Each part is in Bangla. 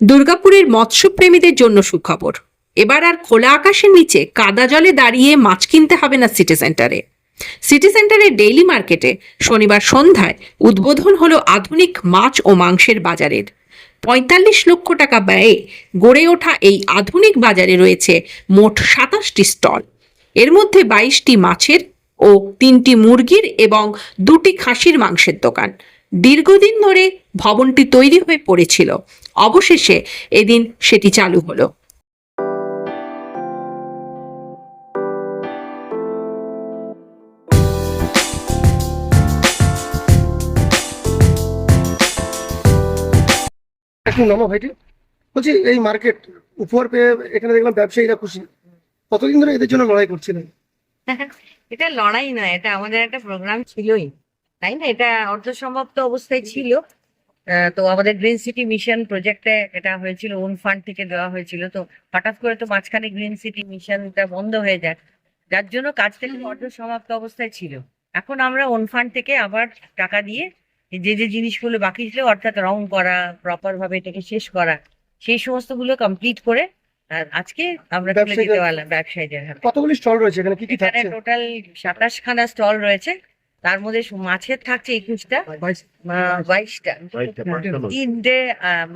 দুর্গাপুরের মৎস্যপ্রেমীদের জন্য সুখবর। এবার আর খোলা আকাশের নিচে কাদা জলে দাঁড়িয়ে মাছ কিনতে হবে না সিটি সেন্টারে। সিটি সেন্টারের ডেইলি মার্কেটে শনিবার সন্ধ্যায় উদ্বোধন হলো আধুনিক মাছ ও মাংসের বাজারের। পঁয়তাল্লিশ লক্ষ টাকা ব্যয়ে গড়ে ওঠা এই আধুনিক বাজারে রয়েছে মোট সাতাশটি স্টল। এর মধ্যে বাইশটি মাছের ও তিনটি মুরগির এবং দুটি খাসির মাংসের দোকান। দীর্ঘদিন ধরে ভবনটি তৈরি হয়ে পড়েছিল। অবশেষে এদিন সেটি চালু হলো। একটু নামো ভাইটি। বলছি এই মার্কেট উপহার পেয়ে এখানে দেখলাম ব্যবসায়ীরা খুশি। কতদিন ধরে এদের জন্য লড়াই করছিলেন? এটা লড়াই নয় এটা আমাদের একটা প্রোগ্রাম ছিলই। তাই না? এটা অর্ধসমাপ্ত অবস্থায় ছিল। তো আমাদের গ্রিন সিটি মিশন প্রজেক্টে এটা হয়েছিল ওন ফান্ড থেকে দেওয়া হয়েছিল। তো হঠাৎ করে তো মাঝখানে গ্রিন সিটি মিশনটা বন্ধ হয়ে যায়। যার জন্য কাজটা অর্ধসমাপ্ত অবস্থায় ছিল। এখন আমরা ওন ফান্ড থেকে আবার টাকা দিয়ে যে যে জিনিসগুলো বাকি ছিল অর্থাৎ রং করা প্রপার ভাবে এটাকে শেষ করা সেই সমস্তগুলো কমপ্লিট করে আজকে আমরা তুলে দিতে ব্যবসায়ীদের- পারলাম ব্যবসায়ীদের হাতে। কতগুলি স্টল রয়েছে? এখানে কি কি থাকছে? টোটাল সাতাশ খানা স্টল রয়েছে। তার মধ্যে মাছের থাকছে একুশটা বাইশটা। তিনটে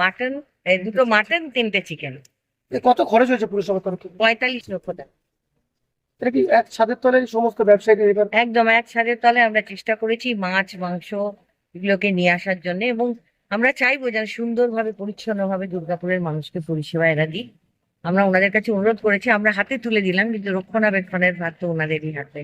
মাটন দুটো মাটন তিনটে চিকেন কত খরচ হয়েছে পুরসভার তরফ পঁয়তাল্লিশ লক্ষ টাকা। এটা কি এক ছাদের তলে সমস্ত ব্যবসায়ীদের একদম এক ছাদের তলে আমরা চেষ্টা করেছি মাছ মাংস এগুলোকে নিয়ে আসার জন্য এবং আমরা চাইব যেন সুন্দরভাবে পরিচ্ছন্নভাবে দুর্গাপুরের মানুষকে পরিষেবা এরা দিই আমরা ওনাদের কাছে অনুরোধ করেছি আমরা হাতে তুলে দিলাম কিন্তু রক্ষণাবেক্ষণের ভার তো ওনাদেরই হাতে।